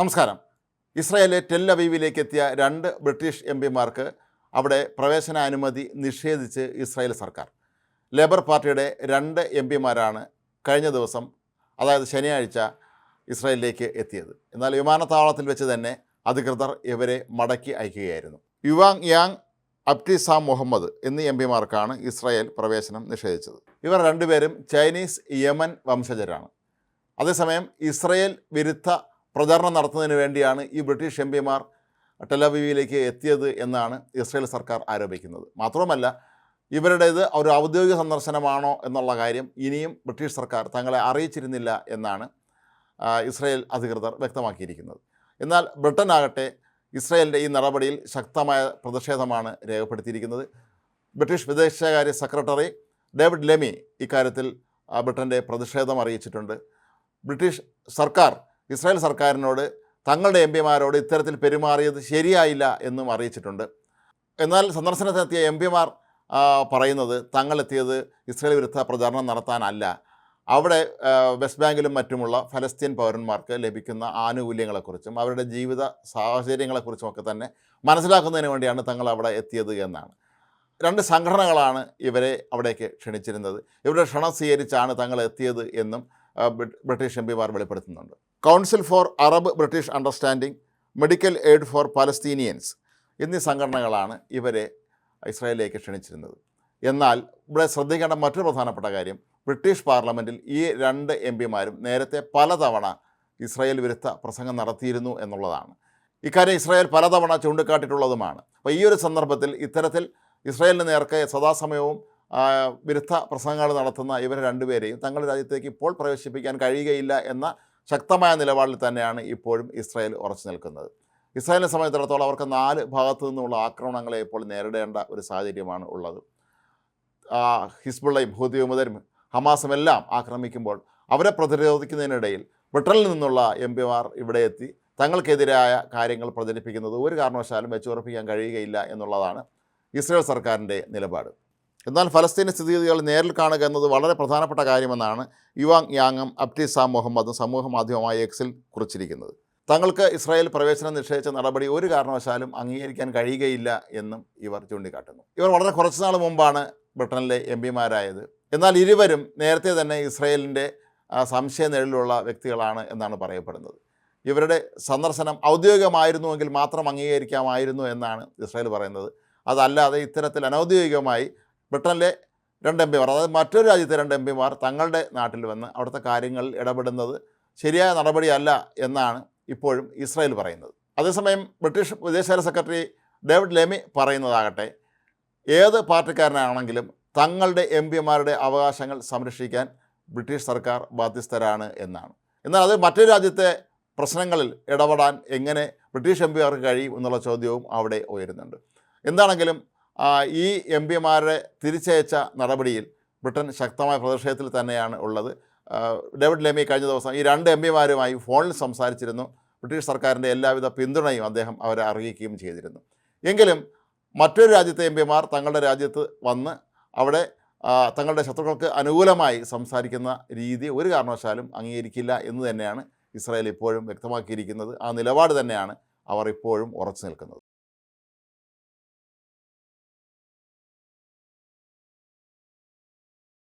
നമസ്കാരം. ഇസ്രായേലിലെ ടെൽ അവീവിലേക്ക് എത്തിയ രണ്ട് ബ്രിട്ടീഷ് എം പിമാർക്ക് അവിടെ പ്രവേശനാനുമതി നിഷേധിച്ച് ഇസ്രായേൽ സർക്കാർ. ലേബർ പാർട്ടിയുടെ രണ്ട് എം പിമാരാണ് കഴിഞ്ഞ ദിവസം അതായത് ശനിയാഴ്ച ഇസ്രായേലിലേക്ക് എത്തിയത്. എന്നാൽ വിമാനത്താവളത്തിൽ വെച്ച് തന്നെ അധികൃതർ ഇവരെ മടക്കി അയക്കുകയായിരുന്നു. യുവാങ് യാങ് അബ്റ്റിസാം മുഹമ്മദ് എന്നീ എം പിമാർക്കാണ് ഇസ്രായേൽ പ്രവേശനം നിഷേധിച്ചത്. ഇവർ രണ്ടുപേരും ചൈനീസ് യമൻ വംശജരാണ്. അതേസമയം ഇസ്രയേൽ വിരുദ്ധ പ്രചാരണം നടത്തുന്നതിന് വേണ്ടിയാണ് ഈ ബ്രിട്ടീഷ് എം പിമാർ ടെലവീവിലേക്ക് എത്തിയത് എന്നാണ് ഇസ്രയേൽ സർക്കാർ ആരോപിക്കുന്നത്. മാത്രവുമല്ല ഇവരുടേത് ഒരു ഔദ്യോഗിക സന്ദർശനമാണോ എന്നുള്ള കാര്യം ഇനിയും ബ്രിട്ടീഷ് സർക്കാർ തങ്ങളെ അറിയിച്ചിരുന്നില്ല എന്നാണ് ഇസ്രയേൽ അധികൃതർ വ്യക്തമാക്കിയിരിക്കുന്നത്. എന്നാൽ ബ്രിട്ടൻ ആകട്ടെ ഇസ്രയേലിന്റെ ഈ നടപടിയിൽ ശക്തമായ പ്രതിഷേധമാണ് രേഖപ്പെടുത്തിയിരിക്കുന്നത്. ബ്രിട്ടീഷ് വിദേശകാര്യ സെക്രട്ടറി ഡേവിഡ് ലെമി ഇക്കാര്യത്തിൽ ബ്രിട്ടന്റെ പ്രതിഷേധം അറിയിച്ചിട്ടുണ്ട്. ബ്രിട്ടീഷ് സർക്കാർ ഇസ്രായേൽ സർക്കാരിനോട് തങ്ങളുടെ എം പിമാരോട് ഇത്തരത്തിൽ പെരുമാറിയത് ശരിയായില്ല എന്നും അറിയിച്ചിട്ടുണ്ട്. എന്നാൽ സന്ദർശനത്തിനെത്തിയ എം പിമാർ പറയുന്നത് തങ്ങളെത്തിയത് ഇസ്രായേൽ വിരുദ്ധ പ്രചാരണം നടത്താനല്ല. അവിടെ വെസ്റ്റ് ബാങ്കിലും മറ്റുമുള്ള ഫലസ്തീൻ പൗരന്മാർക്ക് ലഭിക്കുന്ന ആനുകൂല്യങ്ങളെക്കുറിച്ചും അവരുടെ ജീവിത സാഹചര്യങ്ങളെക്കുറിച്ചും ഒക്കെ തന്നെ മനസ്സിലാക്കുന്നതിന് വേണ്ടിയാണ് തങ്ങൾ അവിടെ എത്തിയത് എന്നാണ്. രണ്ട് സംഘടനകളാണ് ഇവരെ അവിടേക്ക് ക്ഷണിച്ചിരുന്നത്. ഇവരുടെ ക്ഷണം സ്വീകരിച്ചാണ് തങ്ങൾ എത്തിയത് എന്നും ബ്രിട്ടീഷ് എം പിമാർ വെളിപ്പെടുത്തുന്നുണ്ട്. Council for Arab British understanding medical aid for Palestinians എന്നീ സംഘടനകളാണ് ഇവരെ ഇസ്രായേലിലേക്ക് ക്ഷണിച്ചിരുന്നത്. എന്നാൽ ഇവിടെ ശ്രദ്ധിക്കേണ്ട മറ്റൊരു പ്രധാനപ്പെട്ട കാര്യം ബ്രിട്ടീഷ് പാർലമെന്റിൽ ഈ രണ്ട് എം പിമാരും നേരത്തെ പലതവണ ഇസ്രായേൽ വിരുദ്ധ പ്രസംഗം നടത്തിയിരുന്നു എന്നുള്ളതാണ്. ഇക്കാര്യം ഇസ്രായേൽ പലതവണ ചൂണ്ടിക്കാട്ടിയിട്ടുള്ളതുമാണ്. അപ്പോൾ ഈ ഒരു സന്ദർഭത്തിൽ ഇത്തരത്തിൽ ഇസ്രായേലിന് നേർക്ക് സദാസമയവും വിരുദ്ധ പ്രസംഗങ്ങൾ നടത്തുന്ന ഇവരെ രണ്ടുപേരെയും തങ്ങളുടെ രാജ്യത്തേക്ക് ഇപ്പോൾ പ്രവേശിപ്പിക്കാൻ കഴിയുകയില്ല എന്ന ശക്തമായ നിലപാടിൽ തന്നെയാണ് ഇപ്പോഴും ഇസ്രായേൽ ഉറച്ചു നിൽക്കുന്നത്. ഇസ്രായേലിനെ സംബന്ധിച്ചിടത്തോളം അവർക്ക് നാല് ഭാഗത്തു നിന്നുള്ള ആക്രമണങ്ങളെ ഇപ്പോൾ നേരിടേണ്ട ഒരു സാഹചര്യമാണ് ഉള്ളത്. ഹിസ്ബുള്ളയും ഹുദിയുമുദരും ഹമാസും എല്ലാം ആക്രമിക്കുമ്പോൾ അവരെ പ്രതിരോധിക്കുന്നതിനിടയിൽ ബ്രിട്ടനിൽ നിന്നുള്ള എം പിമാർ ഇവിടെ എത്തി തങ്ങൾക്കെതിരായ കാര്യങ്ങൾ പ്രചരിപ്പിക്കുന്നത് ഒരു കാരണവശാലും വെച്ചുറപ്പിക്കാൻ കഴിയുകയില്ല എന്നുള്ളതാണ് ഇസ്രായേൽ സർക്കാരിന്റെ നിലപാട്. എന്നാൽ ഫലസ്തീൻ സ്ഥിതിഗതികൾ നേരിൽ കാണുക എന്നത് വളരെ പ്രധാനപ്പെട്ട കാര്യമെന്നാണ് യുവാങ് യാങ്ങും അബ്റ്റിസാം മുഹമ്മദും സമൂഹ മാധ്യമമായ എക്സിൽ കുറിച്ചിരിക്കുന്നത്. തങ്ങൾക്ക് ഇസ്രായേൽ പ്രവേശനം നിഷേധിച്ച നടപടി ഒരു കാരണവശാലും അംഗീകരിക്കാൻ കഴിയുകയില്ല എന്നും ഇവർ ചൂണ്ടിക്കാട്ടുന്നു. ഇവർ വളരെ കുറച്ച് നാൾ മുമ്പാണ് ബ്രിട്ടനിലെ എം പിമാരായത്. എന്നാൽ ഇരുവരും നേരത്തെ തന്നെ ഇസ്രായേലിന്റെ സംശയ നിഴലിലുള്ള വ്യക്തികളാണ് എന്നാണ് പറയപ്പെടുന്നത്. ഇവരുടെ സന്ദർശനം ഔദ്യോഗികമായിരുന്നുവെങ്കിൽ മാത്രം അംഗീകരിക്കാമായിരുന്നു എന്നാണ് ഇസ്രായേൽ പറയുന്നത്. അതല്ലാതെ ഇത്തരത്തിൽ അനൗദ്യോഗികമായി ബ്രിട്ടനിലെ രണ്ട് എം പിമാർ അതായത് മറ്റൊരു രാജ്യത്തെ രണ്ട് എം പിമാർ തങ്ങളുടെ നാട്ടിൽ വന്ന് അവിടുത്തെ കാര്യങ്ങൾ ഇടപെടുന്നത് ശരിയായ നടപടിയല്ല എന്നാണ് ഇപ്പോഴും ഇസ്രായേൽ പറയുന്നത്. അതേസമയം ബ്രിട്ടീഷ് വിദേശകാര്യ സെക്രട്ടറി ഡേവിഡ് ലെമി പറയുന്നതാകട്ടെ ഏത് പാർട്ടിക്കാരനാണെങ്കിലും തങ്ങളുടെ എം പിമാരുടെ അവകാശങ്ങൾ സംരക്ഷിക്കാൻ ബ്രിട്ടീഷ് സർക്കാർ ബാധ്യസ്ഥരാണ് എന്നാണ്. എന്നാൽ അത് മറ്റൊരു രാജ്യത്തെ പ്രശ്നങ്ങളിൽ ഇടപെടാൻ എങ്ങനെ ബ്രിട്ടീഷ് എം പിമാർക്ക് കഴിയും എന്നുള്ള ചോദ്യവും അവിടെ ഉയരുന്നുണ്ട്. എന്താണെങ്കിലും ഈ എം പിമാരെ തിരിച്ചയച്ച നടപടിയിൽ ബ്രിട്ടൻ ശക്തമായ പ്രതിഷേധത്തിൽ തന്നെയാണ് ഉള്ളത്. ഡേവിഡ് ലെമി കഴിഞ്ഞ ദിവസം ഈ രണ്ട് എം പിമാരുമായി ഫോണിൽ സംസാരിച്ചിരുന്നു. ബ്രിട്ടീഷ് സർക്കാരിന്റെ എല്ലാവിധ പിന്തുണയും അദ്ദേഹം അവരെ അറിയിക്കുകയും ചെയ്തിരുന്നു. എങ്കിലും മറ്റൊരു രാജ്യത്തെ എം പിമാർ തങ്ങളുടെ രാജ്യത്ത് വന്ന് അവിടെ തങ്ങളുടെ ശത്രുക്കൾക്ക് അനുകൂലമായി സംസാരിക്കുന്ന രീതി ഒരു കാരണവശാലും അംഗീകരിക്കില്ല എന്ന് തന്നെയാണ് ഇസ്രായേൽ ഇപ്പോഴും വ്യക്തമാക്കിയിരിക്കുന്നത്. ആ നിലപാട് തന്നെയാണ് അവർ ഇപ്പോഴും ഉറച്ചു നിൽക്കുന്നത്.